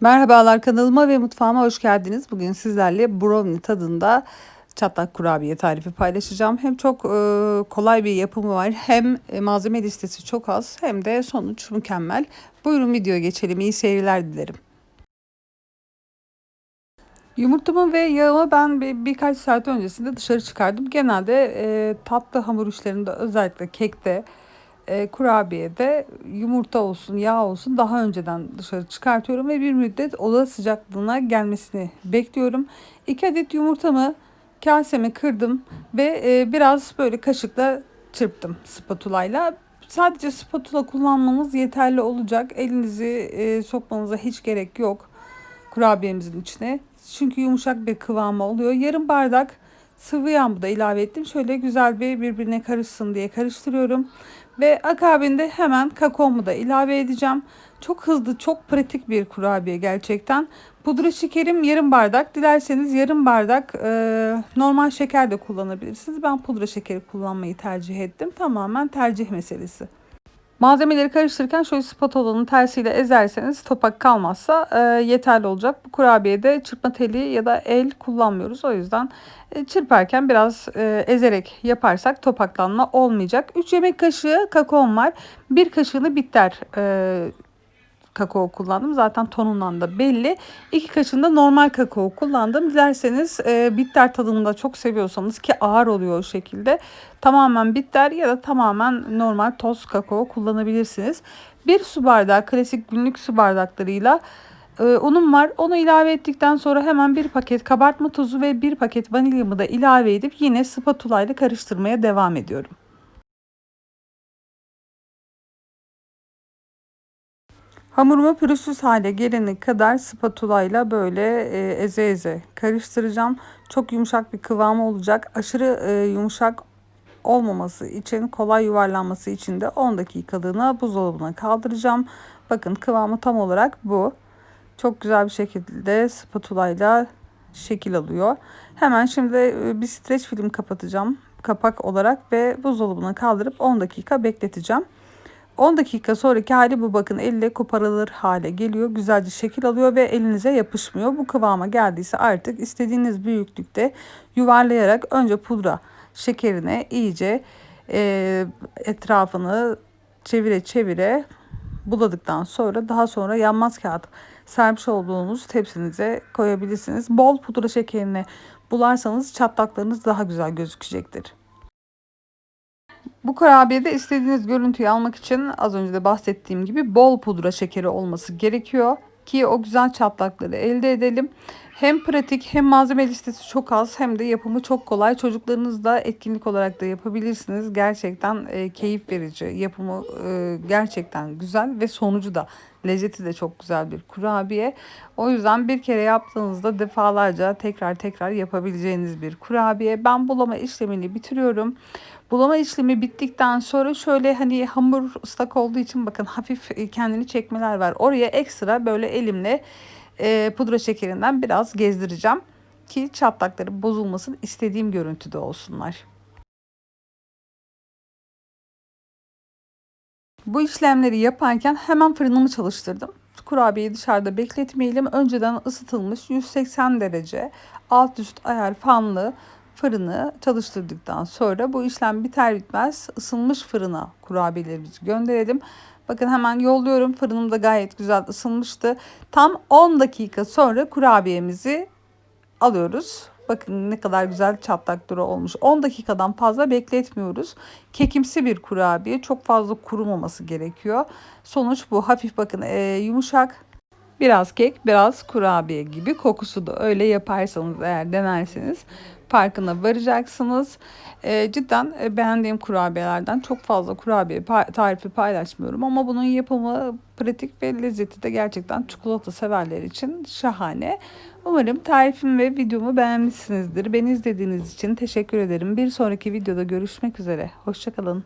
Merhabalar kanalıma ve mutfağıma hoş geldiniz. Bugün sizlerle brownie tadında çatlak kurabiye tarifi paylaşacağım. Hem çok e, kolay bir yapımı var hem e, malzeme listesi çok az hem de sonuç mükemmel. Buyurun videoya geçelim. İyi seyirler dilerim. Yumurtamı ve yağımı ben bir, birkaç saat öncesinde dışarı çıkardım. Genelde e, tatlı hamur işlerinde özellikle kekte e, kurabiyede yumurta olsun, yağ olsun daha önceden dışarı çıkartıyorum ve bir müddet oda sıcaklığına gelmesini bekliyorum. 2 adet yumurtamı kaseme kırdım ve e, biraz böyle kaşıkla çırptım spatulayla. Sadece spatula kullanmanız yeterli olacak. Elinizi e, sokmanıza hiç gerek yok kurabiyemizin içine. Çünkü yumuşak bir kıvamı oluyor. Yarım bardak sıvı yağ da ilave ettim. Şöyle güzel bir birbirine karışsın diye karıştırıyorum. Ve akabinde hemen kakaomu da ilave edeceğim. Çok hızlı, çok pratik bir kurabiye gerçekten. Pudra şekerim yarım bardak. Dilerseniz yarım bardak e, normal şeker de kullanabilirsiniz. Ben pudra şekeri kullanmayı tercih ettim. Tamamen tercih meselesi. Malzemeleri karıştırırken şöyle spatulanın tersiyle ezerseniz topak kalmazsa e, yeterli olacak. Bu kurabiyede çırpma teli ya da el kullanmıyoruz. O yüzden e, çırparken biraz e, ezerek yaparsak topaklanma olmayacak. 3 yemek kaşığı kakaom var. 1 kaşığını bitter e, kakao kullandım. Zaten tonundan da belli. İki kaşığında normal kakao kullandım. Dilerseniz e, bitter tadını da çok seviyorsanız ki ağır oluyor o şekilde. Tamamen bitter ya da tamamen normal toz kakao kullanabilirsiniz. Bir su bardağı klasik günlük su bardaklarıyla e, unum var. Onu ilave ettikten sonra hemen bir paket kabartma tozu ve bir paket vanilyamı da ilave edip yine spatula ile karıştırmaya devam ediyorum. Hamurumu pürüzsüz hale gelene kadar spatula ile böyle e, eze eze karıştıracağım. Çok yumuşak bir kıvamı olacak. Aşırı e, yumuşak olmaması için kolay yuvarlanması için de 10 dakikalığına buzdolabına kaldıracağım. Bakın kıvamı tam olarak bu. Çok güzel bir şekilde spatula ile şekil alıyor. Hemen şimdi e, bir streç film kapatacağım kapak olarak ve buzdolabına kaldırıp 10 dakika bekleteceğim. 10 dakika sonraki hali bu bakın elle koparılır hale geliyor. Güzelce şekil alıyor ve elinize yapışmıyor. Bu kıvama geldiyse artık istediğiniz büyüklükte yuvarlayarak önce pudra şekerine iyice e, etrafını çevire çevire buladıktan sonra daha sonra yanmaz kağıt sermiş olduğunuz tepsinize koyabilirsiniz. Bol pudra şekerini bularsanız çatlaklarınız daha güzel gözükecektir. Bu kurabiyede istediğiniz görüntüyü almak için az önce de bahsettiğim gibi bol pudra şekeri olması gerekiyor ki o güzel çatlakları elde edelim. Hem pratik hem malzeme listesi çok az hem de yapımı çok kolay. Çocuklarınızla etkinlik olarak da yapabilirsiniz. Gerçekten e, keyif verici. Yapımı e, gerçekten güzel ve sonucu da lezzeti de çok güzel bir kurabiye. O yüzden bir kere yaptığınızda defalarca tekrar tekrar yapabileceğiniz bir kurabiye. Ben bulama işlemini bitiriyorum. Bulama işlemi bittikten sonra şöyle hani hamur ıslak olduğu için bakın hafif e, kendini çekmeler var. Oraya ekstra böyle elimle e, pudra şekerinden biraz gezdireceğim ki çatlakları bozulmasın istediğim görüntüde olsunlar. Bu işlemleri yaparken hemen fırınımı çalıştırdım. Kurabiyeyi dışarıda bekletmeyelim. Önceden ısıtılmış 180 derece alt üst ayar fanlı fırını çalıştırdıktan sonra bu işlem biter bitmez ısınmış fırına kurabiyelerimizi gönderelim. Bakın hemen yolluyorum. Fırınım da gayet güzel ısınmıştı. Tam 10 dakika sonra kurabiyemizi alıyoruz. Bakın ne kadar güzel çatlak duru olmuş. 10 dakikadan fazla bekletmiyoruz. Kekimsi bir kurabiye. Çok fazla kurumaması gerekiyor. Sonuç bu. Hafif bakın e, yumuşak. Biraz kek, biraz kurabiye gibi kokusu da öyle yaparsanız eğer denerseniz farkına varacaksınız. E, cidden e, beğendiğim kurabiyelerden çok fazla kurabiye tarifi paylaşmıyorum ama bunun yapımı pratik ve lezzeti de gerçekten çikolata severler için şahane. Umarım tarifimi ve videomu beğenmişsinizdir. Beni izlediğiniz için teşekkür ederim. Bir sonraki videoda görüşmek üzere. Hoşçakalın.